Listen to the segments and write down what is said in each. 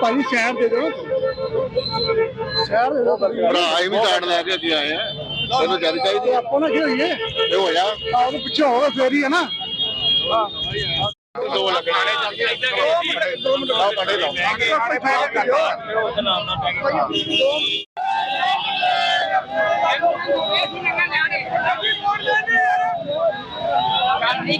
ਭਾਈ ਸ਼ਹਿਰ ਦੇ ਦਿਓ। ਸ਼ਹਿਰ ਦੇ ਦਿਓ ਭਰਾ ਇਹ ਵੀ ਕਾਰਡ ਲੈ ਕੇ ਅੱਗੇ ਆਏ ਆ। ਤੈਨੂੰ ਜਦ ਚਾਹੀਦੀ ਆ? ਆਪਾਂ ਨਾ ਕੀ ਹੋਈਏ ਇਹ ਹੋਇਆ ਆਹ ਉਹਦੇ ਪਿੱਛੇ ਹੋਵੇ ਫੇਰ ਹੀ ਹੈ ਨਾ। ਦੋ ਲੱਗਣੇ ਆਹ ਕੱਢੇ ਲਓ। ਇੱਕ ਮੁੱਠੀ ਨਾਲ ਸਾਰੀ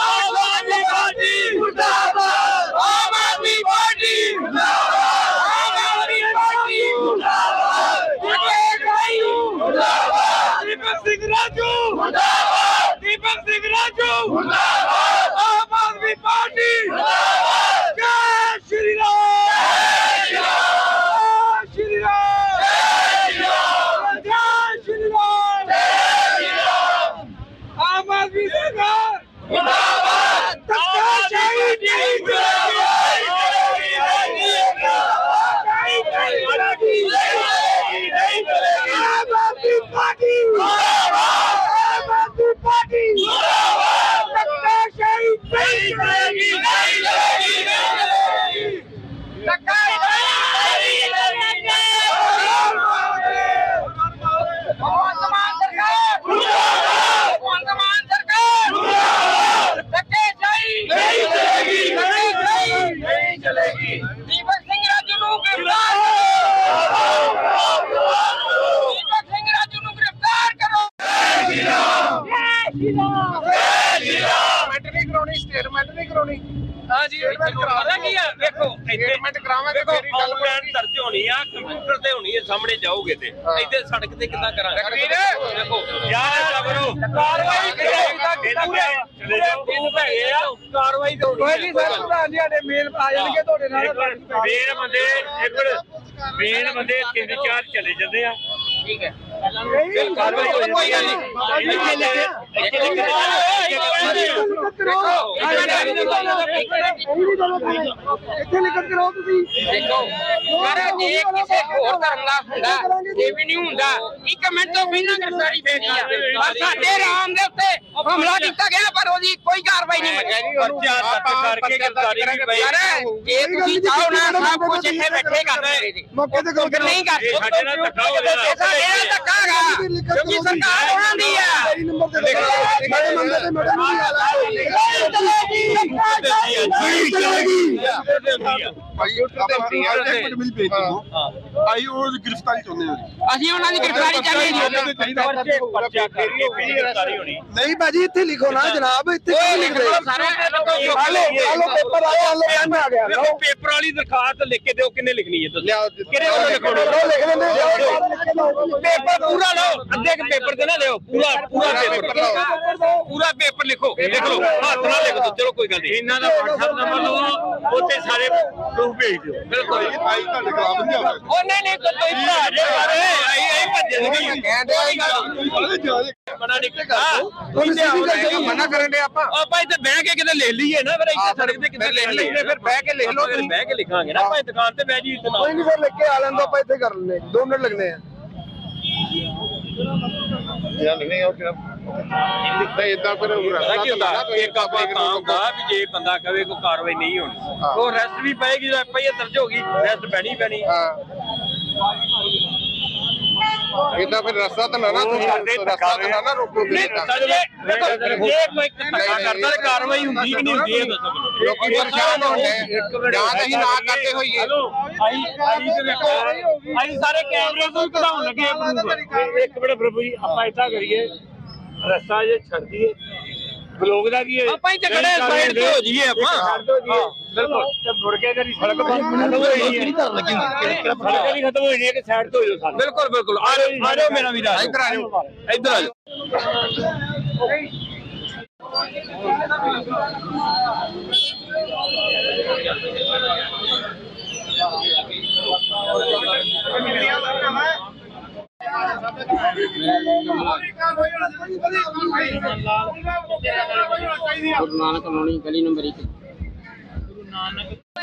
ਆਮ ਆਦਮੀ ਪਾਰਟੀ ਮੁਰਦਾਬਾਦ ਆਮ ਆਦਮੀ ਪਾਰਟੀ ਮੁਰਦਾਬਾਦ ਮੁਰਦਾਬਾਦ ਦੀਪਕ ਸਿੰਘ ਰਾਜੂ ਮੁਰਦਾਬਾਦ! ਦੀਪਕ ਸਿੰਘ ਰਾਜੂ! ਮੁਰਦਾਬਾਦ ਆਮ ਆਦਮੀ ਪਾਰਟੀ ਮੁਰਦਾਬਾਦ ਜੈ ਸ਼੍ਰੀ ਰਾਮ ਜੈ ਸ਼੍ਰੀ ਰਾਮ ਜੈ ਸ਼੍ਰੀ ਰਾਮ ਜੈ ਸ਼੍ਰੀ ਰਾਮ ਜੈ ਸ਼੍ਰੀ ਰਾਮ ਆਮ ਆਦਮੀ ਸਰਕਾਰ ਮੁਰਦਾਬਾਦ ਧੱਕਾ ਸ਼ਹੀਦ ਨਹੀਂ ਆਮ ਆਦਮੀ ਪਾਰਟੀ ਮੁਰਦਾਬਾਦ ਆਮ ਆਦਮੀ ਪਾਰਟੀ ਮੁਰਦਾਬਾਦ ਧੱਕਾ ਸ਼ਹੀਦ ਨਹੀਂ ਕਰੇਗੀ ਨਹੀਂ ਕਰੇਗੀ ਨਹੀਂ ਕਰੇਗੀ ਧੱਕਾ ਨਹੀਂ ਕਰੇਗੀ ਭਗਵੰਤ ਮਾਨ ਸਰਕਾਰ ਮੁਰਦਾਬਾਦ ਭਗਵੰਤ ਮਾਨ ਸਰਕਾਰ ਮੁਰਦਾਬਾਦ ਧੱਕੇ ਸ਼ਾਹੀ ਨਹੀਂ ਚਲੇਗੀ ਨਹੀਂ ਚਲੇਗੀ ਨਹੀਂ ਚਲੇਗੀ ਦੀਪਕ ਸਿੰਘ ਰਾਜੂ ਨੂੰ ਗ੍ਰਿਫਤਾਰ ਕਰੋ ਦੀਪਕ ਸਿੰਘ ਰਾਜੂ ਨੂੰ ਗ੍ਰਿਫਤਾਰ ਕਰੋ ਜੈ ਸ਼੍ਰੀ ਰਾਮ ਜੈ ਸ਼੍ਰੀ ਰਾਮ ਜੈ ਸ਼੍ਰੀ ਰਾਮ ਸਟੇਟਮੈਂਟ ਨਹੀਂ ਕਰਾਉਣੀ ਸਟੇਟਮੈਂਟ ਨਹੀਂ ਕਰਾਉਣੀ। ਹਾਂ ਜੀ ਪਤਾ ਕੀ ਆ? ਵੇਖੋ Statement ਕਰਾਵਾਂਗੇ ਹੀ ਗੱਲ ਆਨਲਾਈਨ ਦਰਜ ਹੋਣੀ ਆ ਕੰਪਿਊਟਰ ਤੇ ਹੋਣੀ ਹੈ ਸਾਹਮਣੇ ਜਾਓਗੇ ਤੇ। ਇੱਥੇ ਸੜਕ ਤੇ ਕਿੱਦਾਂ ਕਰਾਂਗੇ? ਤਕਰੀਰ। ਵੇਖੋ ਯਾਰ ਕਰੋ। ਕਾਰਵਾਈ ਪੂਰੇ- ਚਲੇ ਜਾਓ ਦਿਨ ਹੈਗੇ ਆ ਕਾਰਵਾਈ ਤੇ ਹੋਣੀ ਕੋਈ ਨਹੀਂ ਸਰ ਪ੍ਰਧਾਨ ਜੀ ਸਾਡੇ ਮੇਲ ਆ ਜਾਣਗੇ ਤੁਹਾਡੇ ਨਾਲ। ਮੇਨ ਬੰਦੇ ਇੱਕ ਮੇਨ ਬੰਦੇ ਤਿੰਨ ਚਾਰ ਚਲੇ ਜਾਂਦੇ ਆ। ਨਹੀਂ ਕਾਰਵਾਈ ਹੋ ਜਾਂਦੀ। ਹੈ ਜੀ ਇੱਥੇ ਲਿਖਤ ਕਰਾਓ ਤੁਸੀਂ। ਦੇਖੋ ਪਰ ਜੇ ਕਿਸੇ ਹੋਰ ਧਰਮ ਦਾ ਹੁੰਦਾ ਇਹ ਵੀ ਨਹੀਂ ਹੁੰਦਾ ਇੱਕ ਮਿੰਟ ਤੋਂ ਬਿਨਾਂ ਗ੍ਰਿਫਤਾਰੀ ਪੈਣੀ ਆ। ਪਰ ਸਾਡੇ ਰਾਮ ਦੇ ਉੱਤੇ ਹਮਲਾ ਕੀਤਾ ਗਿਆ ਪਰ ਉਹਦੀ ਕੋਈ ਕਾਰਵਾਈ ਨਹੀਂ ਮੰਗੀ ਪਰਚਾ ਦਰਜ ਕਰਕੇ ਗ੍ਰਿਫਤਾਰੀ ਵੀ ਪਈ। ਜੇ ਤੁਸੀਂ ਚਾਹੋ ਨਾ ਸਭ ਕੁਝ ਇੱਥੇ ਬੈਠੇ ਕਰ ਮੌਕੇ ਤੇ ਗੱਲ ਫਿਰ ਨਹੀਂ ਕਰ ਸਾਡੇ ਨਾਲ ਧੱਕਾ ਹੋ ਇਹ ਸਾਡੇ ਨਾਲ ਧੱਕਾ ਹੈਗਾ। ਕਿਉਂਕਿ ਸਰਕਾਰ ਉਹਨਾਂ ਦੀ ਆ। ਮੇਰੀ ਨੰਬਰ ਤੇ ਮੈਡਮ ਨਹੀਂ। ਨਹੀਂ। ਚਲੇਗੀ ਤੇ ਪੀਆਰ ਦੇ ਮਿਲ ਭੇਜ ਆਈ ਉਹ ਗ੍ਰਿਫਤਾਰੀ ਚਾਹੁੰਦੇ ਹਾਂ ਅਸੀਂ ਉਹਨਾਂ ਦੀ ਗ੍ਰਿਫਤਾਰੀ ਚਾਹੀਦੀ ਪਰਚਾ ਕਰਕੇ ਵੀ ਗ੍ਰਿਫਤਾਰੀ ਹੋਣੀ ਨਹੀਂ ਭਾਜੀ, ਇੱਥੇ ਲਿਖੋ ਨਾ ਜਨਾਬ, ਇੱਥੇ ਕੀ ਲਿਖਦੇ? ਹਾਲੋ ਹਾਲੋ ਪੇਪਰ ਆਇਆ ਹਾਲੋ ਪੈਨ ਆ ਗਿਆ ਵੇਖੋ ਪੇਪਰ ਵਾਲੀ ਦਰਖਾਸਤ ਲਿਖ ਕੇ ਦਿਓ ਕਿੰਨੇ ਲਿਖਣੀ ਹੈ ਤੁਸੀਂ ਕਿਹੜੇ ਵੱਲੋਂ ਲਿਖੋਗੇ ਲਓ ਲਿਖ ਲੈਂਦੇ ਪੇਪਰ ਪੂਰਾ ਲਓ ਅੱਧੇ ਕੇ ਪੇਪਰ ਦੇ ਨਾ ਲਿਓ ਪੂਰਾ ਪੂਰਾ ਪੇਪਰ ਪੂਰਾ ਪੇਪਰ ਲਿਖੋ, ਲਿਖ ਲਓ, ਹੱਥ ਨਾਲ ਲਿਖ ਦਿਓ ਚਲੋ ਕੋਈ ਗੱਲ ਨਹੀਂ ਇਹਨਾਂ ਦਾ WhatsApp ਨੰਬਰ ਲਓ ਉੱਥੇ ਸਾਰੇ ਪ੍ਰੂਫ ਭੇਜ ਦਿਓ। ਬਿਲਕੁਲ ਭਾਈ ਤੁਹਾਡੇ ਖਿਲਾਫ ਨਹੀਂ ਆਵੇ ਉਹ ਨਹੀਂ ਨਹੀਂ ਕੋਈ ਭਰਾ ਜੇ ਬਾਰੇ ਆਈ ਆਈ ਭੱਜੇ ਨਹੀਂ ਮਨਾ ਨਹੀਂ ਮਨਾ ਕਰਨ ਦੇ ਆਪਾਂ। ਆਪਾਂ ਇੱਥੇ ਬਹਿ ਕੇ ਕਿਤੇ ਲੈ ਲਈਏ ਨਾ ਫਿਰ ਇੱਥੇ ਸੜਕ ਤੇ ਕਿਤੇ ਲਿਖ ਲਈਏ। ਫਿਰ ਬਹਿ ਕੇ ਲਿਖ ਲਓ ਤੁਸੀਂ। ਬਹਿ ਕੇ ਲਿਖਾਂਗੇ ਨਾ ਆਪਾਂ ਦੁਕਾਨ ਤੇ ਬਹਿ ਜੀ ਇਤਨਾ ਕੋਈ ਨਹੀਂ ਫਿਰ ਲਿਖ ਕੇ ਆ ਲੈਂਦਾ ਆਪਾਂ ਇੱਥੇ ਕਰ ਲੈਂਦੇ 2 ਮਿੰਟ ਲੱਗਣੇ ਆ। ਨਹੀਂ ਉਹ ਕਿਹੜਾ ਨਹੀਂ ਇਦਾਂ ਫਿਰ ਪਤਾ ਕੀ ਹੁੰਦਾ? ਇੱਕ ਆਪਾਂ ਤਾਂ ਹੁੰਦਾ ਵੀ ਜੇ ਬੰਦਾ ਕਵੇ ਕੋਈ ਕਾਰਵਾਈ ਨਹੀਂ ਹੋਣੀ ਉਹ ਰੈਸਟ ਵੀ ਪਏਗੀ ਜਦੋਂ ਐਫਆਈਆਰ ਦਰਜ ਹੋ ਗਈ ਰੈਸਟ ਪੈਣੀ ਪੈਣੀ। ਇਦਾਂ ਫਿਰ ਰਸਤਾ ਤਾਂ ਨਾ ਨਾ ਤੁਸੀਂ ਰਸਤਾ ਤਾਂ ਨਾ ਨਾ ਰੋਕੋ ਨਹੀਂ ਜੇ ਦੇਖੋ ਜੇ ਕੋਈ ਧੱਕਾ ਕਰਦਾ ਤੇ ਕਾਰਵਾਈ ਹੁੰਦੀ ਕਿ ਨਹੀਂ ਹੁੰਦੀ ਇਹ ਦੱਸੋ ਮੈਨੂੰ। ਲੋਕੀ ਪਰੇਸ਼ਾਨ ਹੁੰਦੇ ਜਾਂ ਤਾਂ ਅਸੀਂ ਨਾ ਕਰਦੇ ਹੋਈਏ। ਹੈਲੋ ਆਈ ਆਈ ਤੇ ਵੇਖੋ ਆਈ ਸਾਰੇ ਕੈਮਰੇ ਤੋਂ ਹੀ ਕਢਾਉਣ ਲੱਗੇ ਆ proof। ਇੱਕ ਮਿੰਟ ਪ੍ਰਭੂ ਜੀ ਆਪਾਂ ਇਦਾਂ ਕਰੀਏ। ਰਸਤਾ ਜੇ ਛੱਡ ਦਈਏ ਬਲੌਗ ਦਾ ਕੀ ਹੈ ਆਪਾਂ ਇੱਥੇ ਖੜੇ ਆ, side ਤੇ ਹੋ ਜਾਈਏ ਆਪਾਂ। ਛੱਡ ਦਿਓ ਜੀ ਬਿਲਕੁਲ ਤੇ ਮੁੜ ਕੇ ਕਰੀ ਸੜਕ ਬੰਦ ਖਤਮ ਹੋ ਜਾਣੀ ਹੈ ਸੜਕ ਨਹੀਂ ਖਤਮ ਹੋ ਜਾਣੀ ਹੈ ਕਿ ਸਾਈਡ ਤੋਂ ਹੋ ਜਾਓ ਸਾਰੇ ਬਿਲਕੁਲ ਬਿਲਕੁਲ ਆ ਜਾਓ ਆ ਜਾਓ ਮੇਰਾ ਵੀਰ ਆ ਇੱਧਰ ਆ ਜਾਓ ਇੱਧਰ ਆ ਜਾਓ ਗੁਰੂ ਨਾਨਕ ਕਲੋਨੀ ਗਲੀ ਨੰਬਰ 1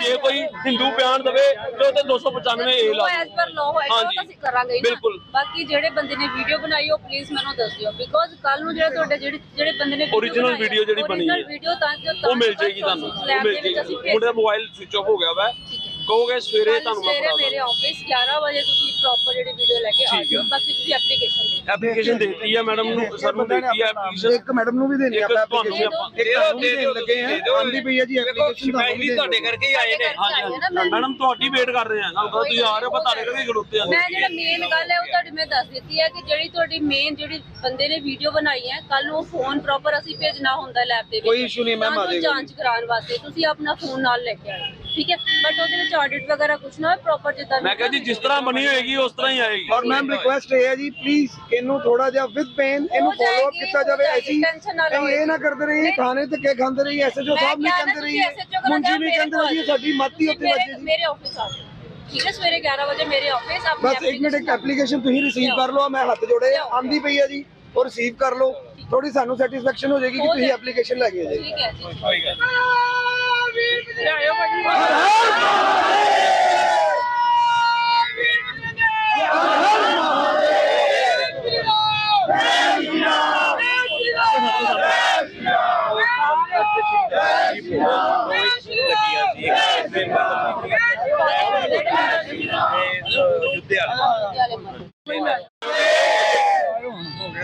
ਜੇ ਕੋਈ ਹਿੰਦੂ ਬਿਆਨ ਦਵੇ ਤੇ ਉਹ ਤੇ 295 ਏ ਲਾ ਉਹ ਐਸ ਪਰ ਲੋ ਹੋਏਗਾ ਉਹ ਹਾਂਜੀ। ਤਾਂ ਅਸੀਂ ਕਰਾਂਗੇ ਹੀ ਨਾ। ਬਿਲਕੁਲ। ਬਾਕੀ ਜਿਹੜੇ ਬੰਦੇ ਨੇ ਵੀਡੀਓ ਬਣਾਈ ਉਹ ਪਲੀਜ਼ ਮੈਨੂੰ ਦੱਸ ਦਿਓ ਬਿਕੋਜ਼ ਕੱਲ ਨੂੰ ਜਿਹੜੇ ਤੁਹਾਡੇ ਜਿਹੜੇ ਜਿਹੜੇ ਬੰਦੇ ਨੇ Original video ਜਿਹੜੀ ਬਣੀ ਹੈ। ਵੀਡੀਓ ਤਾਂ ਜੋ ਉਹ ਮਿਲ ਜਾਏਗੀ ਤੁਹਾਨੂੰ ਉਹ ਮਿਲ ਜਾਏਗੀ ਮੁੰਡੇ ਦਾ ਮੋਬਾਈਲ ਸਵਿਚ ਆਫ ਹੋ ਗਿਆ ਵਾ ਕਹੋਗੇ ਸਵੇਰੇ ਤੁਹਾਨੂੰ ਮੈਂ ਸਵੇਰੇ ਮੇਰੇ ਆਫਿਸ 11 ਵਜੇ ਤੁਸੀਂ ਪ੍ਰੋਪਰ ਜਿਹੜੀ ਵੀਡੀਓ ਲੈ ਕੇ ਆ ਜਾਓ। ਬਾਕੀ ਤੁਸੀਂ ਐਪਲੀਕੇਸ਼ਨ ਦੇ ਐਪਲੀਕੇਸ਼ਨ ਦਿੱਤੀ ਹੈ ਮੈਡਮ ਨੂੰ ਸਰ ਨੂੰ ਦਿੱਤੀ ਹੈ application। ਇੱਕ ਮੈਡਮ ਨੂੰ ਵੀ ਦੇਣੀ ਆਪਾਂ ਤੁਹਾਨੂੰ ਵੀ ਦੇਣ ਲੱਗੇ ਆ। ਆਂਦੀ ਪਈ ਹੈ ਜੀ ਐਪਲੀਕੇਸ਼ਨ ਵੀ ਤੁਹਾਡੇ ਕਰਕੇ ਹੀ ਆਏ ਨੇ। ਮੈਂ। ਮੈਡਮ ਤੁਹਾਡੀ ਵੇਟ ਕਰ ਰਹੇ ਆ। ਗੱਲ ਕਰੋ ਤੁਸੀਂ ਆ ਰਹੇ ਹੋ ਪਰ ਤੁਹਾਡੇ ਕਰਕੇ ਖੜੋਤੇ ਆ। ਮੈਂ ਜਿਹੜਾ ਮੇਨ ਗੱਲ ਹੈ ਉਹ ਤੁਹਾਡੀ ਮੈਂ ਦੱਸ ਦਿੱਤੀ ਹੈ ਕਿ ਜਿਹੜੀ ਤੁਹਾਡੀ ਮੇਨ ਜਿਹੜੀ ਬੰਦੇ ਨੇ ਵੀਡੀਓ ਬਣਾਈ ਹੈ ਕੱਲ ਨੂੰ ਉਹ ਫੋਨ ਪ੍ਰੋਪਰ ਅਸੀਂ ਭੇਜਣਾ ਹੁੰਦਾ ਲੈਬ ਦੇ ਵਿੱਚ। ਕੋਈ issue ਨਹੀਂ ਤਾਂ ਆ ਜਾਂਚ ਕਰਾਉਣ ਵਾਸਤੇ ਤੁਸੀਂ ਆਪਣਾ ਫੋਨ ਨਾਲ ਲੈ ਕੇ ਆਏ ਠੀਕ ਹੈ ਬਟ ਉਹਦੇ ਵਿੱਚ ਆਡਿਟ ਵਗੈਰਾ ਕੁਝ ਨਾ ਹੋਏ ਪ੍ਰੋਪਰ ਜਿੱਦਾਂ ਮੈਂ ਕਿਹਾ ਜੀ ਜਿਸ ਤਰ੍ਹਾਂ ਬਣੀ ਹੋਏਗੀ ਉਸ ਤਰ੍ਹਾਂ ਹੀ ਆਏਗੀ। ਔਰ ਮੈਮ ਰਿਕੁਐਸਟ ਇਹ ਹੈ ਜੀ ਪਲੀਜ਼ ਇਹਨੂੰ ਥੋੜਾ ਜਿਹਾ ਵਿਦ ਪੇਨ ਇਹਨੂੰ ਫੋਲੋ ਅਪ ਕੀਤਾ ਜਾਵੇ। ਐਸੀ ਇਹ ਨਾ ਕਰਦੇ ਰਹੀਏ ਨਹੀਂ। ਖਾਣੇ ਧੱਕੇ ਖਾਂਦੇ ਰਹੀਏ ਐਸਐਚਓ ਸਾਹਿਬ ਨਹੀਂ ਕਹਿੰਦੇ ਤੁਸੀਂ ਰਹੀਏ। ਮੁੰਜੀ ਨਹੀਂ ਕਹਿੰਦੇ। ਰਹੀਏ ਸਾਡੀ ਮਾਤੀ ਉੱਤੇ ਵੱਜੇ ਜੀ। ਮੇਰੇ ਆਫਿਸ ਆ ਜਾਓ। ਠੀਕ ਹੈ ਸਵੇਰੇ 11 ਵਜੇ ਮੇਰੇ ਆਫਿਸ ਆਪਣੀ ਬਸ ਇੱਕ ਮਿੰਟ ਇੱਕ ਐਪਲੀਕੇਸ਼ਨ ਤੁਸੀਂ ਰਿਸੀਵ ਕਰ ਲਓ ਮੈਂ ਹੱਥ ਜੋੜੇ ਆਂਦੀ ਪਈ ਹੈ ਜੀ ਉਹ ਰਿਸੀਵ ਕਰ ਲਓ। ਥੋੜੀ ਸਾਨੂੰ ਸੈਟੀਸਫੈਕਸ਼ਨ ਹੋ ਜਾਏਗੀ ਕਿ ਤੁਸੀਂ। ਐਪਲੀਕੇਸ਼ਨ ਲੈ ਕੇ ਜਾਈਏ ਠੀਕ ਹੈ ਜੀ।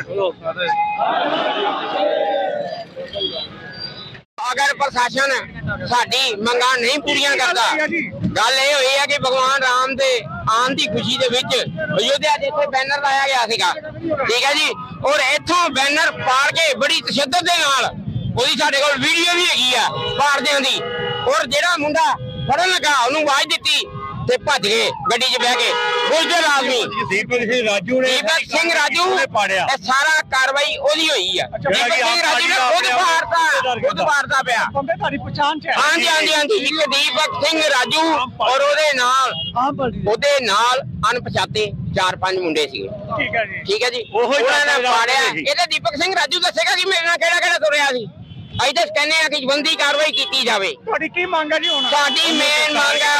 Oh, my God. ਅਗਰ ਪ੍ਰਸ਼ਾਸਨ ਸਾਡੀ ਮੰਗਾਂ ਨਹੀਂ ਪੂਰੀਆਂ ਕਰਦਾ ਗੱਲ ਇਹ ਹੋਈ ਹੈ ਕਿ ਭਗਵਾਨ ਰਾਮ ਦੇ ਆਉਣ ਦੀ ਖੁਸ਼ੀ ਦੇ ਵਿੱਚ ਅਯੋਧਿਆ ਦੇ ਇੱਥੇ ਬੈਨਰ ਲਾਇਆ ਗਿਆ ਸੀਗਾ। ਠੀਕ ਹੈ ਜੀ? ਔਰ ਇੱਥੋਂ ਬੈਨਰ ਪਾੜ ਕੇ ਬੜੀ ਤਸ਼ੱਦਦ ਦੇ ਨਾਲ ਉਹਦੀ ਸਾਡੇ ਕੋਲ ਵੀਡੀਓ ਵੀ ਹੈਗੀ ਆ ਪਾੜਦਿਆਂ ਦੀ। ਔਰ ਜਿਹੜਾ ਮੁੰਡਾ ਫੜਨ ਲੱਗਾ ਉਹਨੂੰ ਆਵਾਜ਼ ਦਿੱਤੀ ਤੇ ਭੱਜ ਗਏ ਗੱਡੀ 'ਚ ਬਹਿ ਕੇ ਬੁਲਦਰ ਆਦਮੀ ਦੀਪਕ ਸਿੰਘ ਰਾਜੂ ਦੀਪਕ ਸਿੰਘ ਰਾਜੂ ਇਹ ਸਾਰਾ ਕਾਰਵਾਈ ਉਹਦੀ ਹੋਈ ਆ। ਦੀਪਕ ਸਿੰਘ ਰਾਜੂ ਨੇ ਖੁਦ ਮਾਰਤਾ ਖੁਦ ਮਾਰਤਾ ਪਿਆ। ਬੰਦੇ ਤੁਹਾਡੀ ਪਛਾਣ ਚ ਹਾਂਜੀ ਹਾਂਜੀ ਹਾਂਜੀ ਇੱਕ ਦੀਪਕ ਸਿੰਘ ਰਾਜੂ ਔਰ ਉਹਦੇ ਨਾਲ ਉਹਦੇ ਨਾਲ ਅਣਪਛਾਤੇ ਚਾਰ ਪੰਜ ਮੁੰਡੇ ਸੀਗੇ। ਠੀਕ ਹੈ ਜੀ। ਠੀਕ ਹੈ ਜੀ। ਉਹੀ ਉਹਨਾਂ ਨੇ ਦੱਸ ਪਾੜਿਆ। ਇਹਦੇ ਦੀਪਕ ਸਿੰਘ ਰਾਜੂ ਦੱਸੇਗਾ ਕਿ ਮੇਰੇ ਨਾਲ ਕਿਹੜਾ ਕਿਹੜਾ ਤੁਰਿਆ ਸੀ? ਅਸੀਂ ਤਾਂ ਕਹਿੰਦੇ ਆ ਕਿ ਬੰਦੀ ਕਾਰਵਾਈ ਕੀਤੀ ਜਾਵੇ। ਤੁਹਾਡੀ ਕੀ ਮੰਗ ਹੈ ਜੀ ਹੁਣ? ਸਾਡੀ ਮੇਨ ਮੰਗ ਹੈ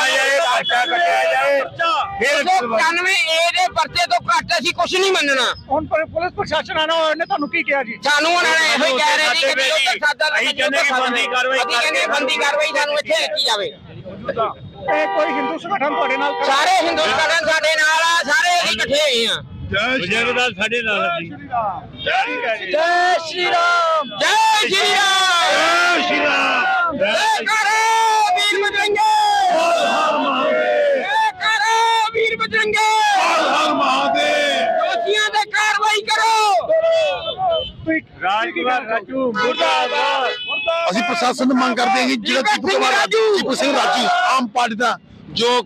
ਫਿਰ 191 ਏ ਦੇ ਪਰਚੇ ਤੋਂ ਘੱਟ ਅਸੀਂ ਕੁਝ ਨਹੀਂ ਮੰਨਣਾ। ਹੁਣ ਪਰ- ਪੁਲਿਸ ਪ੍ਰਸ਼ਾਸਨ ਆਣਾ ਉਹਨੇ ਤੁਹਾਨੂੰ ਕੀ ਕਿਹਾ ਜੀ? ਸਾਨੂੰ ਉਹਨਾਂ ਨੇ ਇਹੋ ਹੀ ਕਹਿ ਰਹੇ ਸੀ ਕਿ ਤੱਕ ਸਾਡਾ ਅਸੀਂ ਕਹਿੰਦੇ ਕਿ ਬੰਦੀ ਕਾਰਵਾਈ ਅਸੀਂ ਕਹਿੰਦੇ ਬੰਦੀ ਕਾਰਵਾਈ ਸਾਨੂੰ ਇੱਥੇ ਰੱਖੀ ਜਾਵੇ। ਇਹ ਕੋਈ ਹਿੰਦੂ ਸੰਗਠਨ ਤੁਹਾਡੇ ਨਾਲ ਸਾਰੇ ਹਿੰਦੂ ਸੰਗਠਨ ਸਾਡੇ ਨਾਲ ਆ ਸਾਰੇ ਅਸੀਂ ਇਕੱਠੇ ਹੋਏ ਆ ਬਜ਼ੁਰਗਦਾਰ ਸਾਡੇ ਨਾਲ ਜੀ ਠੀਕ ਹੈ। ਜੀ ਜੈ ਸ਼੍ਰੀ ਰਾਮ। ਜੈ ਸ਼੍ਰੀ ਰਾਮ। ਜੈ ਸ਼੍ਰੀ ਰਾਮ ਜੈ ਕਰੋ ਵੀਰ ਬਜਰੰਗੇ। ਜੈ ਕਰੋ ਵੀਰ ਬਜਰੰਗੇ। ਦੋਸ਼ੀਆਂ ਤੇ ਕਾਰਵਾਈ ਕਰੋ। ਰਾਜਕੁਮਾਰ ਰਾਜੂ ਮੁਰਦਾਬਾਦ। ਅਸੀਂ ਪ੍ਰਸ਼ਾਸਨ ਤੋਂ ਮੰਗ ਕਰਦੇ ਹਾਂ ਕਿ ਜਿਹੜਾ ਕੁਮਾਰ ਰਾਜੂ। ਸਿੰਘ ਰਾਜੂ ਆਮ ਪਾਰਟੀ ਦਾ ਜੋ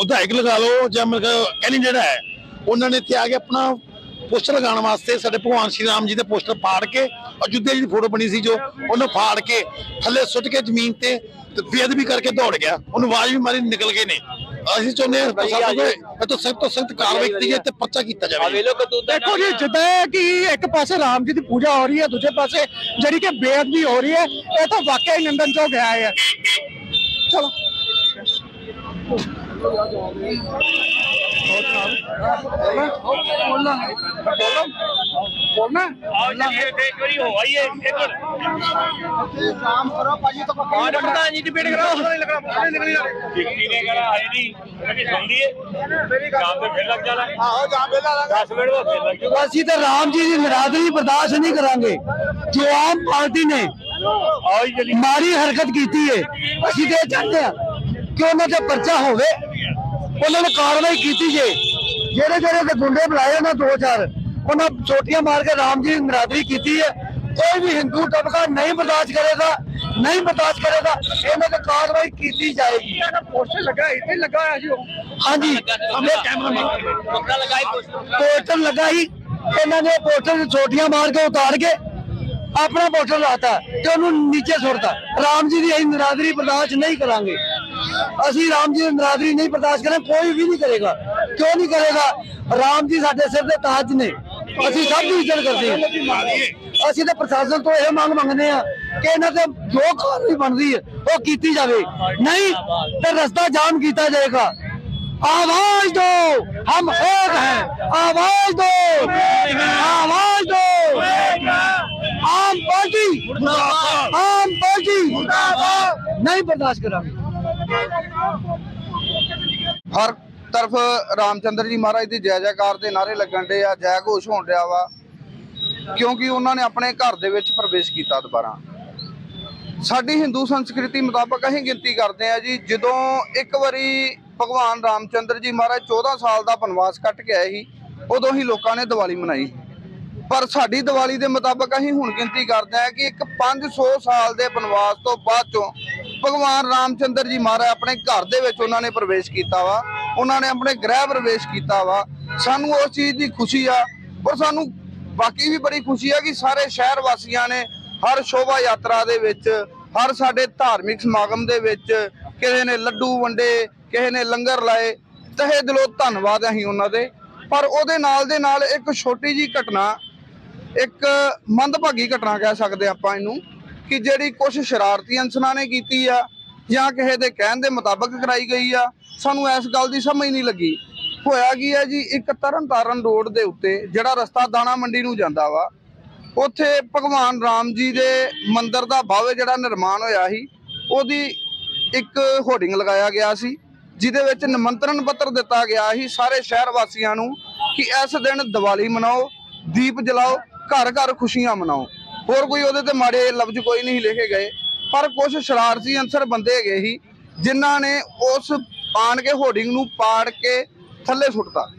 ਵਿਧਾਇਕ ਲਗਾ ਲਓ ਜਾਂ ਮਤਲਬ ਕੈਂਡੀਡੇਟ ਹੈ ਉਹਨਾਂ ਨੇ ਇੱਥੇ ਆ ਕੇ ਆਪਣਾ ਪੋਸਟਰ ਲਗਾਉਣ ਵਾਸਤੇ ਸਾਡੇ ਭਗਵਾਨ ਸ਼੍ਰੀ ਰਾਮ ਜੀ ਦੇ ਪੋਸਟਰ ਪਾੜ ਕੇ ਅਯੁੱਧਿਆ ਜੀ ਦੀ ਫੋਟੋ ਬਣੀ ਸੀ ਜੋ ਉਹਨੂੰ ਫਾੜ ਕੇ ਥੱਲੇ ਸੁੱਟ ਕੇ ਜ਼ਮੀਨ ਤੇ ਤੇ ਬੇਅਦਬੀ ਕਰਕੇ ਦੌੜ ਗਿਆ। ਉਹਨੂੰ ਆਵਾਜ਼ ਵੀ ਮਾਰੀ ਨਿਕਲ ਗਏ ਨੇ। ਅਸੀਂ ਚਾਹੁੰਦੇ ਹਾਂ ਪ੍ਰਸ਼ਾਸਨ ਇਹ ਤੋਂ ਸਖਤ ਤੋਂ ਸਖਤ ਕਾਰਵਾਈ ਕੀਤੀ ਜਾਏ ਤੇ ਪਰਚਾ ਕੀਤਾ ਜਾਵੇ। ਦੇਖੋ ਜੀ ਜਿੱਦਾਂ ਕਿ ਇੱਕ ਪਾਸੇ ਰਾਮ ਜੀ ਦੀ ਪੂਜਾ ਹੋ ਰਹੀ ਹੈ ਦੂਜੇ ਪਾਸੇ ਜਿਹੜੀ ਕਿ ਬੇਅਦਬੀ ਹੋ ਰਹੀ ਹੈ ਇਹ ਤਾਂ ਵਾਕਿਆ ਹੀ ਨਿੰਦਨਯੋਗ ਹੈ ਹੈ ਚਲੋ। ਬੋਲਣਾ ਆਓ ਜੀ ਇੱਕ ਵਾਰੀ ਹੋ ਆਈਏ ਇੱਕ ਕੰਮ ਕਰੋ ਭਾਜੀ ਤਾਂ ਆਹ ਪ੍ਰਧਾਨ ਜੀ ਡਿਬੇਟ ਕਰਾਓ ਡਿਪਟੀ ਨੇ ਕਰਾ ਆਏ ਨਹੀਂ ਕਿ ਸੁਣ ਲਈਏ ਮੇਰੀ ਗੱਲ ਤੇ ਫਿਰ ਲੱਗ ਜਾਣਾ ਆਹੋ ਜਾਂ ਵੇਲਾ 10 ਮਿੰਟ ਬਾਅਦ ਫਿਰ ਲੱਗ ਜਾਊਗਾ ਅਸੀਂ ਤਾਂ ਰਾਮ ਜੀ ਦੀ ਨਰਾਦਰੀ ਬਰਦਾਸ਼ਤ ਨਹੀਂ ਕਰਾਂਗੇ। ਜੋ ਆਮ ਪਾਰਟੀ ਨੇ ਮਾੜੀ ਹਰਕਤ ਕੀਤੀ ਹੈ ਅਸੀਂ ਤੇ ਚਾਹੁੰਦੇ ਆ ਕਿ ਉਹਨਾਂ ਤੇ ਪਰਚਾ ਹੋਵੇ। ਉਹਨਾਂ ਨੇ ਕਾਰਵਾਈ ਕੀਤੀ ਜੇ। ਜਿਹੜੇ ਜਿਹੜੇ ਤੇ ਗੁੰਡੇ ਬੁਲਾਏ ਉਹਨਾਂ ਦੋ ਚਾਰ। ਉਹਨਾਂ ਛੋਟੀਆਂ ਮਾਰ ਕੇ ਰਾਮ ਜੀ ਦੀ ਨਰਾਦਰੀ ਕੀਤੀ ਹੈ। ਕੋਈ ਵੀ ਹਿੰਦੂ ਤਬਕਾ ਨਹੀਂ ਬਰਦਾਸ਼ਤ ਕਰੇਗਾ ਨਹੀਂ ਬਰਦਾਸ਼ਤ ਕਰੇਗਾ ਇਹਨਾਂ ਤੇ ਕਾਰਵਾਈ ਕੀਤੀ ਜਾਏਗੀ। ਪੋਸਟਰ ਲੱਗਾ ਇੱਥੇ ਲੱਗਾ ਹੋਇਆ ਜੀ ਹਾਂਜੀ। ਪਕੜਾ ਲਗਾਈ ਪੋਸਟਰ ਪੋਸਟਰ ਲੱਗਾ ਸੀ ਇਹਨਾਂ ਨੇ ਪੋਸਟਰ ਛੋਟੀਆਂ ਮਾਰ ਕੇ ਉਤਾਰ ਕੇ ਆਪਣਾ ਪੋਸਟਰ ਲਾਤਾ ਤੇ ਉਹਨੂੰ ਨੀਚੇ ਸੁੱਟਤਾ। ਰਾਮ ਜੀ ਦੀ ਅਸੀਂ ਨਰਾਦਰੀ ਬਰਦਾਸ਼ਤ ਨਹੀਂ ਕਰਾਂਗੇ। ਅਸੀਂ ਰਾਮ ਜੀ ਦੀ ਨਰਾਦਰੀ ਨਹੀਂ ਬਰਦਾਸ਼ਤ ਕਰਾਂਗੇ, ਕੋਈ ਵੀ ਨਹੀਂ ਕਰੇਗਾ। ਕਿਉਂ ਨਹੀਂ ਕਰੇਗਾ? ਰਾਮ ਜੀ ਸਾਡੇ ਸਿਰ ਦੇ ਤਾਜ ਨੇ। ਅਸੀਂ ਸਭ ਦੀ ਇੱਜ਼ਤ ਕਰਦੇ ਹਾਂ। ਅਸੀਂ ਤਾਂ ਪ੍ਰਸ਼ਾਸਨ ਤੋਂ ਇਹ ਮੰਗ ਮੰਗਦੇ ਆ ਕਿ ਇਹਨਾਂ ਤੇ ਜੋ ਕਾਰਵਾਈ ਬਣਦੀ ਹੈ, ਉਹ ਕੀਤੀ ਜਾਵੇ। ਨਹੀਂ, ਤਾਂ ਰਸਤਾ ਜਾਮ ਕੀਤਾ ਜਾਏਗਾ। ਆਵਾਜ਼ ਦੋ, ਹਮ ਇੱਕ ਹੈ। ਆਵਾਜ਼ ਦੋ। ਆਵਾਜ਼ ਦੋ। Aam party Aam party. ਨਹੀਂ ਬਰਦਾਸ਼ਤ ਕਰਾਂਗੇ। ਹਰ ਤਰਫ ਰਾਮਚੰਦਰ ਜੀ ਮਹਾਰਾਜ ਦੀ ਜੈ ਜੈਕਾਰ ਦੇ ਨਾਰੇ ਲੱਗਣ ਦੇ ਆ, ਜੈ ਘੋਸ਼ ਹੋਣ ਰਿਹਾ ਵਾ। ਕਿਉਂਕਿ ਉਹਨਾਂ ਨੇ ਆਪਣੇ ਘਰ ਦੇ ਵਿੱਚ ਪ੍ਰਵੇਸ਼ ਕੀਤਾ ਦੁਬਾਰਾ। ਸਾਡੀ ਹਿੰਦੂ ਸੰਸਕ੍ਰਿਤੀ ਮੁਤਾਬਕ ਅਸੀਂ ਗਿਣਤੀ ਕਰਦੇ ਆ ਜੀ, ਜਦੋਂ ਇੱਕ ਵਾਰੀ ਭਗਵਾਨ ਰਾਮਚੰਦਰ ਜੀ ਮਹਾਰਾਜ 14 ਸਾਲ ਦਾ ਬਨਵਾਸ ਕੱਟ ਕੇ ਆਏ ਸੀ, ਉਦੋਂ ਹੀ ਲੋਕਾਂ ਨੇ ਦੀਵਾਲੀ ਮਨਾਈ। ਪਰ ਸਾਡੀ ਦੀਵਾਲੀ ਦੇ ਮੁਤਾਬਕ ਅਸੀਂ ਹੁਣ ਗਿਣਤੀ ਕਰਦੇ ਹਾਂ ਕਿ ਇੱਕ 500 ਸਾਲ ਦੇ ਬਨਵਾਸ ਤੋਂ ਬਾਅਦ ਚੋਂ ਭਗਵਾਨ ਰਾਮਚੰਦਰ ਜੀ ਮਹਾਰਾਜ ਆਪਣੇ ਘਰ ਦੇ ਵਿੱਚ ਉਹਨਾਂ ਨੇ ਪ੍ਰਵੇਸ਼ ਕੀਤਾ ਵਾ, ਉਹਨਾਂ ਨੇ ਆਪਣੇ ਗ੍ਰਹਿ ਪ੍ਰਵੇਸ਼ ਕੀਤਾ ਵਾ। ਸਾਨੂੰ ਉਸ ਚੀਜ਼ ਦੀ ਖੁਸ਼ੀ ਆ ਔਰ ਸਾਨੂੰ ਬਾਕੀ ਵੀ ਬੜੀ ਖੁਸ਼ੀ ਆ ਕਿ ਸਾਰੇ ਸ਼ਹਿਰ ਵਾਸੀਆਂ ਨੇ ਹਰ ਸ਼ੋਭਾ ਯਾਤਰਾ ਦੇ ਵਿੱਚ, ਹਰ ਸਾਡੇ ਧਾਰਮਿਕ ਸਮਾਗਮ ਦੇ ਵਿੱਚ ਕਿਸੇ ਨੇ ਲੱਡੂ ਵੰਡੇ, ਕਿਸੇ ਨੇ ਲੰਗਰ ਲਾਏ, ਤਹੇ ਦਿਲੋਂ ਧੰਨਵਾਦ ਅਸੀਂ ਉਹਨਾਂ ਦੇ। ਪਰ ਉਹਦੇ ਨਾਲ ਦੇ ਨਾਲ ਇੱਕ ਛੋਟੀ ਜੀ ਘਟਨਾ ਇੱਕ ਮੰਦਭਾਗੀ ਘਟਨਾ ਕਹਿ ਸਕਦੇ ਆਪਾਂ ਇਹਨੂੰ ਕਿ ਜਿਹੜੀ ਕੁਝ ਸ਼ਰਾਰਤੀ ਅਨਸਰਾਂ ਨੇ ਕੀਤੀ ਆ ਜਾਂ ਕਿਸੇ ਦੇ ਕਹਿਣ ਦੇ ਮੁਤਾਬਕ ਕਰਾਈ ਗਈ ਆ, ਸਾਨੂੰ ਇਸ ਗੱਲ ਦੀ ਸਮਝ ਨਹੀਂ ਲੱਗੀ। ਹੋਇਆ ਕੀ ਹੈ ਜੀ, ਇੱਕ ਤਰਨ ਤਾਰਨ ਰੋਡ ਦੇ ਉੱਤੇ ਜਿਹੜਾ ਰਸਤਾ ਦਾਣਾ ਮੰਡੀ ਨੂੰ ਜਾਂਦਾ ਵਾ, ਉੱਥੇ ਭਗਵਾਨ ਰਾਮ ਜੀ ਦੇ ਮੰਦਿਰ ਦਾ ਭਵ ਜਿਹੜਾ ਨਿਰਮਾਣ ਹੋਇਆ ਸੀ, ਉਹਦੀ ਇੱਕ ਹੋਰਡਿੰਗ ਲਗਾਇਆ ਗਿਆ ਸੀ, ਜਿਹਦੇ ਵਿੱਚ ਨਿਮੰਤਰਣ ਪੱਤਰ ਦਿੱਤਾ ਗਿਆ ਸੀ ਸਾਰੇ ਸ਼ਹਿਰ ਵਾਸੀਆਂ ਨੂੰ ਕਿ ਇਸ ਦਿਨ ਦੀਵਾਲੀ ਮਨਾਓ, ਦੀਪ ਜਲਾਓ ਘਰ ਘਰ ਖੁਸ਼ੀਆਂ ਮਨਾਓ। ਹੋਰ ਕੋਈ ਉਹਦੇ ਤੇ ਮਾੜੇ ਲਫ਼ਜ਼ ਕੋਈ ਨਹੀਂ ਲਿਖੇ ਗਏ। ਪਰ ਕੁਝ ਸ਼ਰਾਰਤੀ ਅੰਸਰ ਬੰਦੇ ਹੈਗੇ ਸੀ, ਜਿਨ੍ਹਾਂ ਨੇ ਉਸ ਆਣ ਕੇ ਹੋਰਡਿੰਗ ਨੂੰ ਪਾੜ ਕੇ ਥੱਲੇ ਸੁੱਟਤਾ।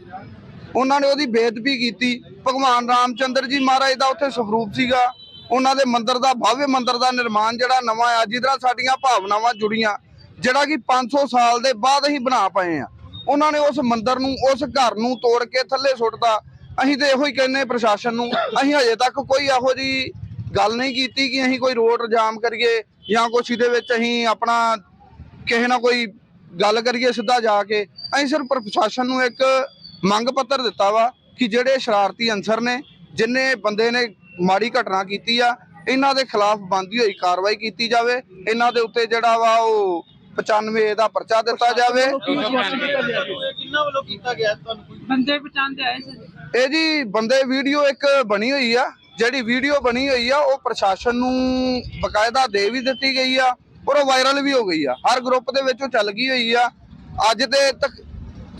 ਉਹਨਾਂ ਨੇ ਉਹਦੀ ਬੇਅਦਬੀ ਕੀਤੀ। ਭਗਵਾਨ ਰਾਮਚੰਦਰ ਜੀ ਮਹਾਰਾਜ ਦਾ ਉੱਥੇ ਸਰੂਪ ਸੀਗਾ। ਉਹਨਾਂ ਦੇ ਮੰਦਿਰ ਦਾ ਭਵਯ ਮੰਦਿਰ ਦਾ ਨਿਰਮਾਣ ਜਿਹੜਾ ਨਵਾਂ ਆ, ਜਿਹਦੇ ਨਾਲ ਸਾਡੀਆਂ ਭਾਵਨਾਵਾਂ ਜੁੜੀਆਂ, ਜਿਹੜਾ ਕਿ 500 ਸਾਲ ਦੇ ਬਾਅਦ ਹੀ ਬਣਾ ਪਏ ਆ। ਉਹਨਾਂ ਨੇ ਉਸ ਮੰਦਿਰ ਨੂੰ, ਉਸ ਘਰ ਨੂੰ ਤੋੜ ਕੇ ਥੱਲੇ ਸੁੱਟਤਾ। ਅਸੀਂ ਤੇ ਇਹੋ ਹੀ ਕਹਿੰਨੇ ਪ੍ਰਸ਼ਾਸਨ ਨੂੰ ਅਸੀਂ ਹਜੇ ਤੱਕ ਕੋਈ ਇਹੋ ਜੀ ਗੱਲ ਨਹੀਂ ਕੀਤੀ ਕਿ ਅਸੀਂ ਕੋਈ ਰੋਡ ਜਾਮ ਕਰੀਏ ਜਾਂ ਕੁਛ ਇਹਦੇ ਵਿੱਚ ਅਸੀਂ ਆਪਣਾ ਕਿਸੇ ਨਾਲ ਕੋਈ ਗੱਲ ਕਰੀਏ ਸਿੱਧਾ ਜਾ ਕੇ। ਅਸੀਂ ਸਿਰਫ ਪ੍ਰਸ਼ਾਸਨ ਨੂੰ ਇੱਕ ਮੰਗ ਪੱਤਰ ਦਿੱਤਾ ਵਾ ਕਿ ਜਿਹੜੇ ਸ਼ਰਾਰਤੀ ਅਨਸਰ ਨੇ ਜਿੰਨੇ ਬੰਦੇ ਨੇ ਮਾੜੀ ਘਟਨਾ ਕੀਤੀ ਆ ਇਹਨਾਂ ਦੇ ਖਿਲਾਫ ਬੰਦੀ ਹੋਈ ਕਾਰਵਾਈ ਕੀਤੀ ਜਾਵੇ। ਇਹਨਾਂ ਦੇ ਉੱਤੇ ਜਿਹੜਾ ਵਾ ਉਹ 95 ਦਾ ਪਰਚਾ ਦਿੱਤਾ ਜਾਵੇ। ਬੰਦੇ ਪਛਾਣਦੇ ਆਏ ਸੀ। ਇਹ ਜੀ ਬੰਦੇ ਵੀਡੀਓ ਇੱਕ ਬਣੀ ਹੋਈ ਆ ਜਿਹੜੀ ਵੀਡੀਓ ਬਣੀ ਹੋਈ ਆ ਉਹ ਪ੍ਰਸ਼ਾਸਨ ਨੂੰ ਬਕਾਇਦਾ ਦੇ ਵੀ ਦਿੱਤੀ ਗਈ ਆ ਔਰ ਉਹ ਵਾਇਰਲ ਵੀ ਹੋ ਗਈ ਆ। ਹਰ ਗਰੁੱਪ ਦੇ ਵਿੱਚ ਉਹ ਚੱਲ ਗਈ ਹੋਈ ਆ। ਅੱਜ ਤੇ ਤੱਕ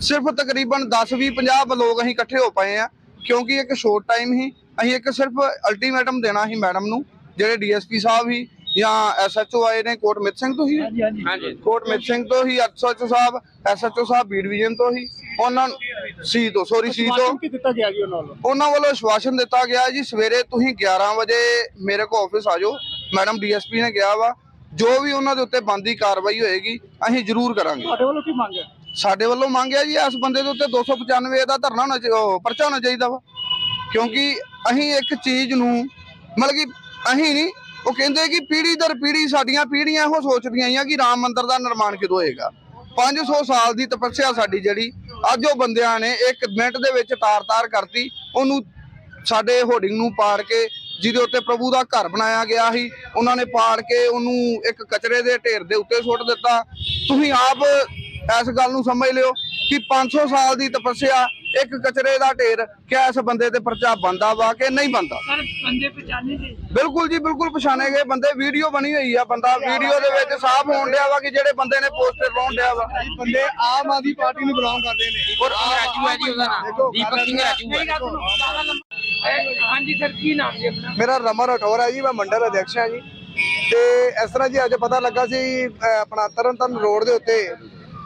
ਸਿਰਫ ਤਕਰੀਬਨ 10 20 50 ਲੋਕ ਅਸੀਂ ਇਕੱਠੇ ਹੋ ਪਏ ਆ ਕਿਉਂਕਿ ਇੱਕ ਸ਼ੋਰਟ ਟਾਈਮ ਹੀ ਅਸੀਂ ਇੱਕ ਸਿਰਫ ਅਲਟੀਮੇਟਮ ਦੇਣਾ ਸੀ ਮੈਡਮ ਨੂੰ ਜਿਹੜੇ ਡੀਐਸਪੀ ਸਾਹਿਬ ਹੀ ਜਾਂ ਐਸਐਚਓ ਆਏ ਨੇ ਕੋਟ ਮਿੱਤ ਸਿੰਘ ਤੋਂ ਹੀ। ਹਾਂਜੀ ਕੋਟ ਮਿੱਤ ਸਿੰਘ ਤੋਂ ਹੀ ਐਸਐਚਓ ਸਾਹਿਬ ਐਸਐਚਓ ਸਾਹਿਬ ਬੀ ਡਿਵੀਜ਼ਨ ਤੋਂ ਹੀ। ਉਹਨਾਂ ਸੀ ਤੋਂ ਸੋਰੀ ਸੀ ਤੋਂ ਦਿੱਤਾ ਗਿਆ ਜੀ ਉਹਨਾਂ ਵੱਲੋਂ? ਉਹਨਾਂ ਵੱਲੋਂ ਆਸ਼ਵਾਸਨ ਦਿੱਤਾ ਗਿਆ ਜੀ ਸਵੇਰੇ ਤੁਸੀਂ 11 ਵਜੇ ਮੇਰੇ ਕੋਲ ਆਫਿਸ ਆ ਜਾਓ। ਮੈਡਮ ਡੀਐਸਪੀ ਨੇ ਕਿਹਾ ਵਾ ਜੋ ਵੀ ਉਹਨਾਂ ਦੇ ਉੱਤੇ ਬੰਦੀ ਕਾਰਵਾਈ ਹੋਏਗੀ ਅਸੀਂ ਜ਼ਰੂਰ ਕਰਾਂਗੇ। ਤੁਹਾਡੇ ਵੱਲੋਂ ਕੀ ਮੰਗ ਹੈ? ਸਾਡੇ ਵੱਲੋਂ ਮੰਗਿਆ ਜੀ ਇਸ ਬੰਦੇ ਦੇ ਉੱਤੇ 295 ਦਾ ਧਰਨਾ ਹੋਣਾ ਚਾਹੀਦਾ ਉਹ ਪਰਚਾ ਹੋਣਾ ਚਾਹੀਦਾ ਵਾ। ਕਿਉਂਕਿ ਅਸੀਂ ਇੱਕ ਚੀਜ਼ ਨੂੰ ਮਤਲਬ ਕਿ ਅਸੀਂ ਨਹੀਂ ਉਹ ਕਹਿੰਦੇ ਕਿ ਪੀੜ੍ਹੀ ਦਰ ਪੀੜ੍ਹੀ ਸਾਡੀਆਂ ਪੀੜ੍ਹੀਆਂ ਇਹੋ ਸੋਚਦੀਆਂ ਆਈਆਂ ਕਿ ਰਾਮ ਮੰਦਿਰ ਦਾ ਨਿਰਮਾਣ ਕਦੋਂ ਹੋਏਗਾ। 500 ਸਾਲ ਦੀ ਤਪੱਸਿਆ ਸਾਡੀ ਜਿਹੜੀ ਅੱਜ ਉਹ ਬੰਦਿਆਂ ਨੇ ਇੱਕ ਮਿੰਟ ਦੇ ਵਿੱਚ ਤਾਰ-ਤਾਰ ਕਰਤੀ, ਉਹਨੂੰ ਸਾਡੇ ਹੋਰਡਿੰਗ ਨੂੰ ਪਾੜ ਕੇ ਜਿਹਦੇ ਉੱਤੇ ਪ੍ਰਭੂ ਦਾ ਘਰ ਬਣਾਇਆ ਗਿਆ ਸੀ, ਉਹਨਾਂ ਨੇ ਪਾੜ ਕੇ ਉਹਨੂੰ ਇੱਕ ਕਚਰੇ ਦੇ ਢੇਰ ਦੇ ਉੱਤੇ ਸੁੱਟ ਦਿੱਤਾ। ਤੁਸੀਂ ਆਪ ਇਸ ਗੱਲ ਨੂੰ ਸਮਝ ਲਿਓ ਕਿ 500 ਸਾਲ ਦੀ ਤਪੱਸਿਆ ਇੱਕ ਕਚਰੇ ਦਾ ਢੇਰ ਕਿਆ ਇਸ ਬੰਦੇ ਤੇ ਪਰਚਾ ਬੰਦਾ ਵਾ ਕਿ ਨਹੀਂ ਬੰਦਾ ਸਰ ਬੰਦੇ ਪਛਾਣੇ ਸੀ ਬਿਲਕੁਲ ਜੀ ਬਿਲਕੁਲ ਪਛਾਣੇ ਗਏ। ਬੰਦੇ ਵੀਡੀਓ ਬਣੀ ਹੋਈ ਆ ਬੰਦਾ ਵੀਡੀਓ ਦੇ ਵਿੱਚ ਸਾਫ਼ ਹੋਣ ਡਿਆ ਵਾ ਕਿ ਜਿਹੜੇ ਬੰਦੇ ਨੇ ਪੋਸਟਰ ਲਾਉਣ ਡਿਆ ਵਾ। ਬੰਦੇ ਆਮ ਆਦਮੀ ਪਾਰਟੀ ਨੂੰ ਬਿਲੋਂਗ ਕਰਦੇ ਨੇ। ਔਰ ਰਾਜੂ ਹੈ ਜੀ ਉਹਦਾ ਨਾਮ। ਦੀਪਕ ਸਿੰਘ ਰਾਜੂ ਹੈ। ਹਾਂਜੀ ਸਰ ਕੀ ਨਾਮ ਜੀ ਆਪਣਾ? ਮੇਰਾ ਰਮਨ ਰਠੌਰ ਹੈ ਜੀ ਮੈਂ ਮੰਡਲ ਅਧਿਕਸ਼ ਹਾਂ ਜੀ। ਤੇ ਇਸ ਤਰ੍ਹਾਂ ਜੀ ਅੱਜ ਪਤਾ ਲੱਗਾ ਸੀ ਆਪਣਾ ਤਰਨਤਨ ਰੋਡ ਦੇ ਉੱਤੇ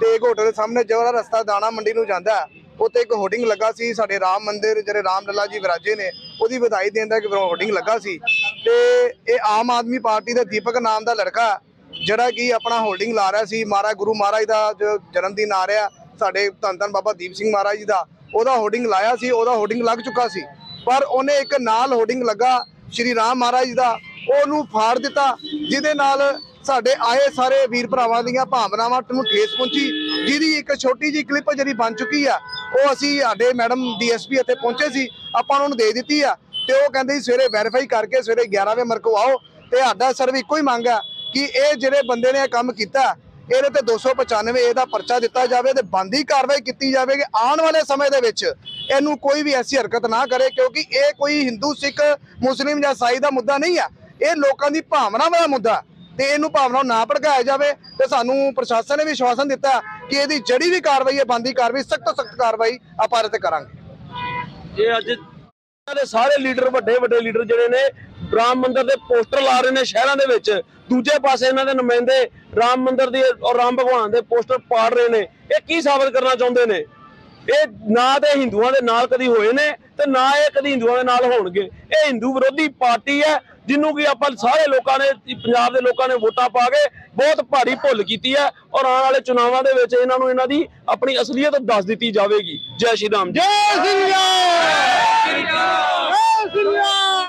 ਤੇ ਇੱਕ ਹੋਟਲ ਦੇ ਸਾਹਮਣੇ ਜਿਹੜਾ ਰਸਤਾ ਦਾਣਾ ਮੰਡੀ ਨੂੰ ਜਾਂਦਾ। ਹੈ, ਉੱਥੇ ਇੱਕ ਹੋਰਡਿੰਗ ਲੱਗਾ ਸੀ, ਸਾਡੇ ਰਾਮ ਮੰਦਿਰ, ਜਿਹੜੇ ਰਾਮ ਲੱਲਾ ਜੀ ਵਿਰਾਜੇ ਨੇ, ਉਹਦੀ ਵਧਾਈ ਦੇਣ ਦਾ ਇੱਕ ਹੋਰਡਿੰਗ ਲੱਗਾ ਸੀ। ਤੇ ਇਹ ਆਮ ਆਦਮੀ ਪਾਰਟੀ ਦਾ ਦੀਪਕ ਨਾਮ ਦਾ ਲੜਕਾ, ਜਿਹੜਾ ਕਿ ਆਪਣਾ ਹੋਲਡਿੰਗ ਲਾ ਰਿਹਾ ਸੀ। ਮਹਾਰਾਜ, ਗੁਰੂ ਮਹਾਰਾਜ ਦਾ ਜੋ ਜਨਮ ਦਿਨ ਆ ਰਿਹਾ, ਸਾਡੇ ਧੰਨ ਧੰਨ ਬਾਬਾ ਦੀਪ ਸਿੰਘ ਮਹਾਰਾਜ ਜੀ ਦਾ, ਉਹਦਾ ਹੋਰਡਿੰਗ ਲਾਇਆ ਸੀ, ਉਹਦਾ ਹੋਰਡਿੰਗ ਲੱਗ ਚੁੱਕਾ ਸੀ। ਪਰ ਉਹਨੇ ਇੱਕ ਨਾਲ ਹੋਰਡਿੰਗ ਲੱਗਾ, ਸ਼੍ਰੀ ਰਾਮ ਮਹਾਰਾਜ ਦਾ, ਉਹਨੂੰ ਫਾੜ ਦਿੱਤਾ, ਜਿਹਦੇ ਨਾਲ ਸਾਡੇ ਆਏ ਸਾਰੇ ਵੀਰ ਭਰਾਵਾਂ ਦੀਆਂ ਭਾਵਨਾਵਾਂ ਨੂੰ ਠੇਸ ਪਹੁੰਚੀ, ਜਿਹਦੀ ਇੱਕ ਛੋਟੀ ਜਿਹੀ ਕਲਿੱਪ ਜਿਹੜੀ ਬਣ ਚੁੱਕੀ ਆ ਉਹ ਅਸੀਂ ਸਾਡੇ ਮੈਡਮ ਡੀਐਸਪੀ ਇੱਥੇ ਪਹੁੰਚੇ ਸੀ, ਆਪਾਂ ਉਹਨਾਂ ਨੂੰ ਦੇ ਦਿੱਤੀ ਆ ਤੇ ਉਹ ਕਹਿੰਦੇ ਸੀ ਸਵੇਰੇ ਵੈਰੀਫਾਈ ਕਰਕੇ ਸਵੇਰੇ 11 ਵਜੇ ਮਰਕੋ ਆਓ ਤੇ ਸਾਡਾ ਸਰ ਵੀ ਇੱਕੋ ਹੀ ਮੰਗ ਆ ਕਿ ਇਹ ਜਿਹੜੇ ਬੰਦੇ ਨੇ ਇਹ ਕੰਮ ਕੀਤਾ, ਇਹਦੇ ਤੇ 295 ਇਹਦਾ ਪਰਚਾ ਦਿੱਤਾ ਜਾਵੇ ਤੇ ਬੰਦੀ ਕਾਰਵਾਈ ਕੀਤੀ ਜਾਵੇ ਕਿ ਆਉਣ ਵਾਲੇ ਸਮੇਂ ਦੇ ਵਿੱਚ ਇਹਨੂੰ ਕੋਈ ਵੀ ਐਸੀ ਹਰਕਤ ਨਾ ਕਰੇ ਕਿਉਂਕਿ ਇਹ ਕੋਈ ਹਿੰਦੂ, ਸਿੱਖ, ਮੁਸਲਿਮ ਜਾਂ ਸਾਈ ਦਾ ਮੁੱਦਾ ਨਹੀਂ ਆ। ਇਹ ਲੋਕਾਂ ਦੀ ਭਾਵਨਾਵਾਂ ਦਾ ਮੁੱਦਾ। ਤੇ ਇਹਨੂੰ ਭਾਵਨਾ ਨਾ ਭੜਕਾਇਆ ਜਾਵੇ ਤੇ ਸਾਨੂੰ ਪ੍ਰਸ਼ਾਸਨ ਨੇ ਵੀ ਵਿਸ਼ਵਾਸਨ ਦਿੱਤਾ ਕਿ ਇਹਦੀ ਜਿਹੜੀ ਵੀ ਕਾਰਵਾਈ ਹੈ, ਬੰਦੀ ਕਾਰਵਾਈ, ਸਖਤ ਤੋਂ ਸਖਤ ਕਾਰਵਾਈ ਆਪਾਂ ਤੇ ਕਰਾਂਗੇ। ਇਹ ਅੱਜ ਦੇ ਸਾਰੇ ਲੀਡਰ, ਵੱਡੇ ਵੱਡੇ ਲੀਡਰ ਜਿਹੜੇ ਨੇ, ਰਾਮ ਮੰਦਰ ਦੇ ਪੋਸਟਰ ਲਾ ਰਹੇ ਨੇ ਸ਼ਹਿਰਾਂ ਦੇ ਵਿੱਚ। ਦੂਜੇ ਪਾਸੇ ਇਹਨਾਂ ਦੇ ਨੁਮਾਇੰਦੇ ਰਾਮ ਮੰਦਰ ਦੀ ਔਰ ਰਾਮ ਭਗਵਾਨ ਦੇ ਪੋਸਟਰ ਪਾੜ ਰਹੇ ਨੇ। ਇਹ ਕੀ ਸਾਬਤ ਕਰਨਾ ਚਾਹੁੰਦੇ ਨੇ? ਇਹ ਨਾ ਤੇ ਹਿੰਦੂਆਂ ਦੇ ਨਾਲ ਕਦੀ ਹੋਏ ਨੇ ਤੇ ਨਾ ਇਹ ਕਦੀ ਹਿੰਦੂਆਂ ਦੇ ਨਾਲ ਹੋਣਗੇ। ਇਹ ਹਿੰਦੂ ਵਿਰੋਧੀ ਪਾਰਟੀ ਹੈ ਜਿਹਨੂੰ ਕਿ ਆਪਾਂ ਸਾਰੇ ਲੋਕਾਂ ਨੇ ਪੰਜਾਬ ਦੇ ਲੋਕਾਂ ਨੇ ਵੋਟਾਂ ਪਾ ਕੇ ਬਹੁਤ ਭਾਰੀ ਭੁੱਲ ਕੀਤੀ ਹੈ ਔਰ ਆਉਣ ਵਾਲੇ ਚੁਣਾਵਾਂ ਦੇ ਵਿੱਚ ਇਹਨਾਂ ਨੂੰ ਇਹਨਾਂ ਦੀ ਆਪਣੀ ਅਸਲੀਅਤ ਦੱਸ ਦਿੱਤੀ ਜਾਵੇਗੀ। ਜੈ ਸ਼੍ਰੀ ਰਾਮ! ਜੈ ਸ਼੍ਰੀ ਰਾਮ!